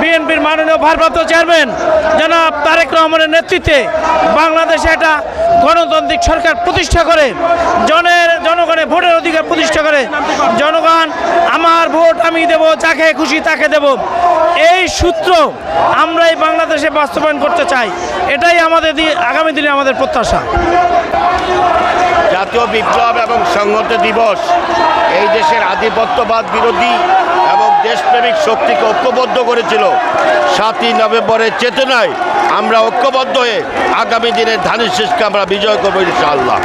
বিএনপির মাননীয় ভারপ্রাপ্ত চেয়ারম্যান জনাব তারেক রহমানের নেতৃত্বে বাংলাদেশে একটা গণতান্ত্রিক সরকার প্রতিষ্ঠা করে। জনের ভোটের অধিকার প্রতিষ্ঠা করে। জনগণ, আমার ভোট আমি দেব, যাকে খুশি তাকে দেব। এই সূত্র আমরা এই বাংলাদেশে বাস্তবায়ন করতে চাই। এটাই আমাদের আগামী দিনে আমাদের প্রত্যাশা। জাতীয় বিপ্লব এবং সংহত দিবস এই দেশের আধিপত্যবাদ বিরোধী এবং দেশপ্রেমিক শক্তিকে ঐক্যবদ্ধ করেছিল। সাতই নভেম্বরের চেতনায় আমরা ঐক্যবদ্ধ হয়ে আগামী দিনের ধানের শেষকে আমরা বিজয় করব ইনশাআল্লাহ।